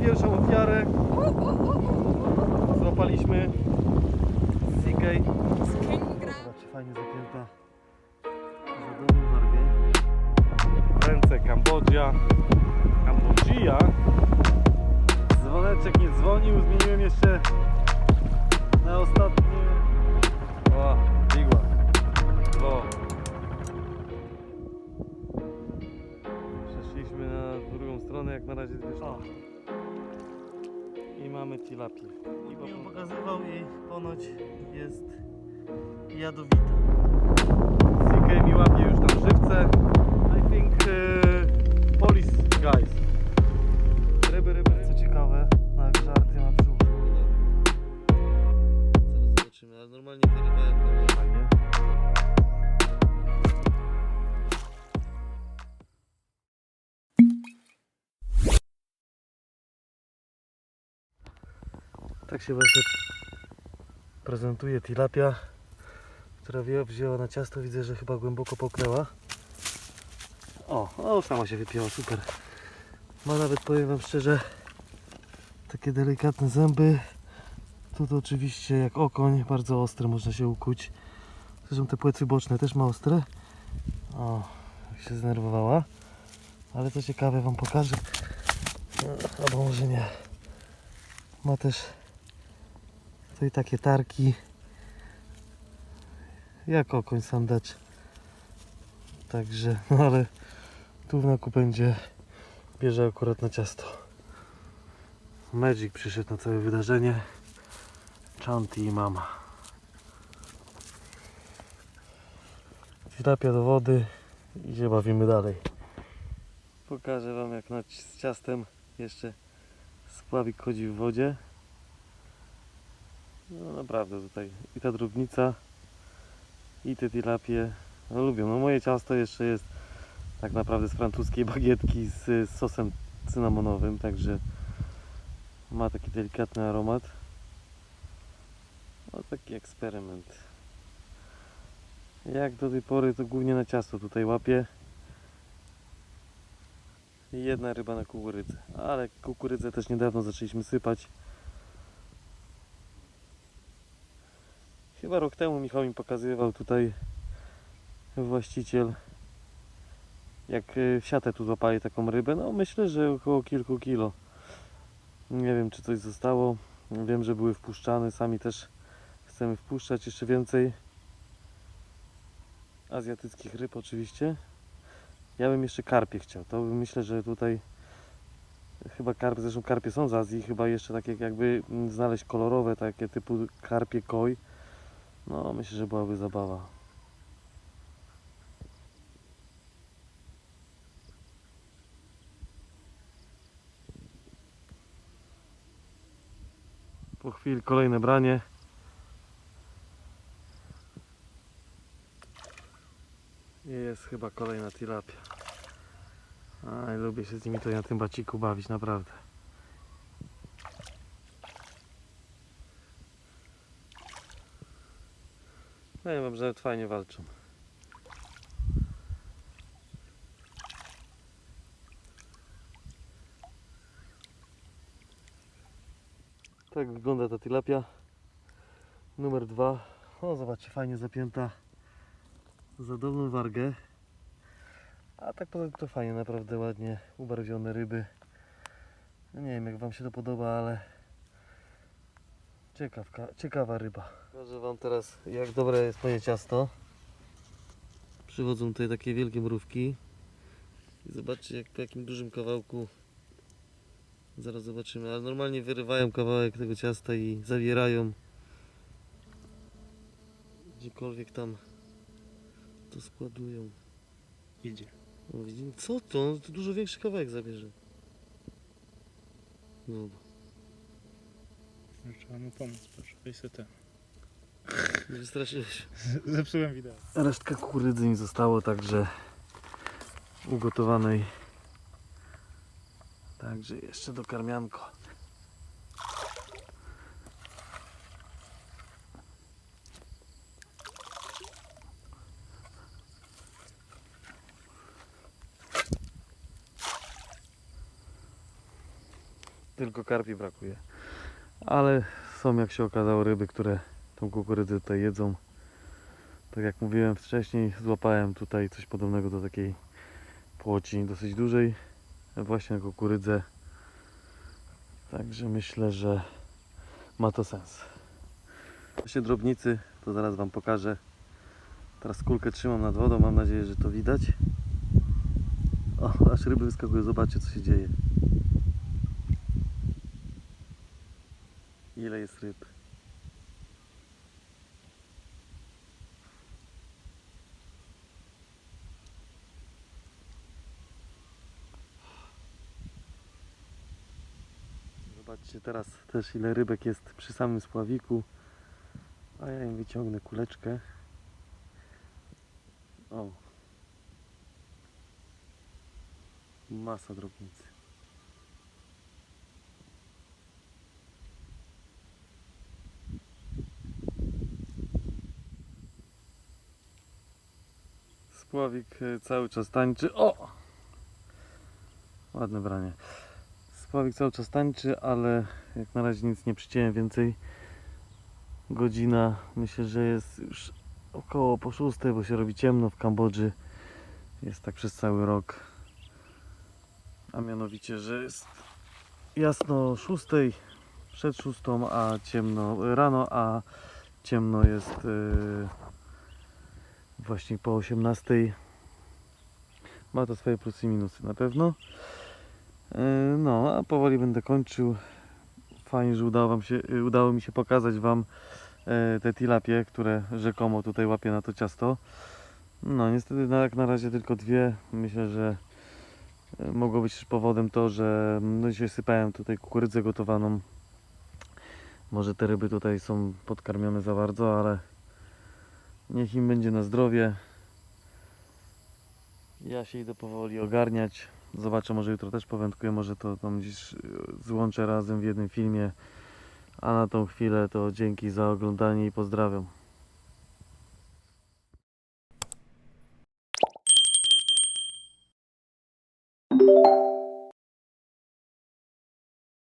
pierwszą ofiarę. Złapaliśmy Seagate. Zobaczcie, fajnie zapięta za dobrą wargę. Ręce Kambodża. Kambodżia. Dzwoneczek nie dzwonił, zmieniłem jeszcze na ostatnie. O, igła. O. Przeszliśmy na drugą stronę, jak na razie. I mamy tilapię. I ją pokazywał i ponoć jest jadowita. CK mi łapie już tam żywce. Tak się właśnie prezentuje tilapia, która wzięła- na ciasto. Widzę, że chyba głęboko połknęła. O, o, sama się wypięła, super. Ma nawet, powiem Wam szczerze, takie delikatne zęby. Tu to oczywiście jak okoń, bardzo ostre, można się ukuć. Zresztą te płetwy boczne też ma ostre. O, jak się zdenerwowała. Ale co ciekawe Wam pokażę. No, Albo może nie. Ma też tutaj takie tarki. Jak okoń sandacz. Także, no ale tu w nakupędzie bierze akurat na ciasto. Magic przyszedł na całe wydarzenie. Chanti i mama. Tilapia do wody i się bawimy dalej. Pokażę Wam jak na, z ciastem jeszcze spławik chodzi w wodzie. No naprawdę tutaj i ta drobnica i te tilapie no, lubią. No moje ciasto jeszcze jest tak naprawdę z francuskiej bagietki z, z sosem cynamonowym, także ma taki delikatny aromat. No taki eksperyment. Jak do tej pory to głównie na ciasto tutaj łapię. Jedna ryba na kukurydzę. Ale kukurydzę też niedawno zaczęliśmy sypać. Chyba rok temu Michał mi pokazywał tutaj właściciel jak y, w siatę tu złapali taką rybę. No myślę, że około kilku kilo. Nie wiem czy coś zostało. Wiem, że były wpuszczane. Sami też chcemy wpuszczać jeszcze więcej azjatyckich ryb oczywiście. Ja bym jeszcze karpie chciał. To myślę, że tutaj chyba karpie, zresztą karpie są z Azji, chyba jeszcze takie jakby mm, znaleźć kolorowe, takie typu karpie koi. No myślę, że byłaby zabawa. Po chwili kolejne branie. I Jest chyba kolejna tilapia. Aj, lubię się z nimi tutaj na tym baciku bawić, naprawdę. Powiem wam, że fajnie walczą. Tak wygląda ta tilapia. Numer dwa. O, zobaczcie, fajnie zapięta za dobrą wargę. A tak poza tym to fajnie, naprawdę ładnie ubarwione ryby. No nie wiem jak Wam się to podoba, ale ciekawka, ciekawa ryba. Pokażę Wam teraz jak dobre jest moje ciasto. Przychodzą tutaj takie wielkie mrówki. I zobaczcie jak po jakim dużym kawałku Zaraz zobaczymy, ale normalnie wyrywają kawałek tego ciasta i zawierają gdziekolwiek tam to składują. Idzie. Co to? On to dużo większy kawałek zabierze. No, Już Trzeba mu pomóc, proszę. Weź se ten. wystraszyłeś. Zepsułem wideo. Resztka kukurydzy mi zostało, także ugotowanej. Także jeszcze do karmianko. tylko karpi brakuje. Ale są jak się okazało ryby, które tą kukurydzę tutaj jedzą. Tak jak mówiłem wcześniej, złapałem tutaj coś podobnego do takiej płoci dosyć dużej. Właśnie na kukurydzę. Także myślę, że ma to sens. Właśnie drobnicy, to zaraz Wam pokażę. Teraz kulkę trzymam nad wodą, mam nadzieję, że to widać. O, aż ryby wyskakują, zobaczcie co się dzieje. Ile jest ryb. Zobaczcie teraz też ile rybek jest przy samym spławiku. A ja im wyciągnę kuleczkę. O. Masa drobnicy. Spławik e, cały czas tańczy. O! Ładne branie. Spławik cały czas tańczy, ale jak na razie nic nie przyciąłem więcej. Godzina myślę, że jest już około po szóstej, bo się robi ciemno w Kambodży. Jest tak przez cały rok. A mianowicie, że jest jasno szóstej, przed szóstą, a ciemno rano, a ciemno jest yy, właśnie po 18. Ma to swoje plusy i minusy na pewno. Yy, No, a powoli będę kończył. Fajnie, że udało, wam się, yy, udało mi się pokazać Wam yy, te tilapie, które rzekomo tutaj łapię na to ciasto. No, niestety jak na razie tylko dwie. Myślę, że mogło być powodem to, że no, dzisiaj sypałem tutaj kukurydzę gotowaną. Może te ryby tutaj są podkarmione za bardzo, ale niech im będzie na zdrowie. Ja się idę powoli ogarniać. Zobaczę, może jutro też powędkuję, może to tam gdzieś y, złączę razem w jednym filmie. A na tą chwilę to dzięki za oglądanie i pozdrawiam.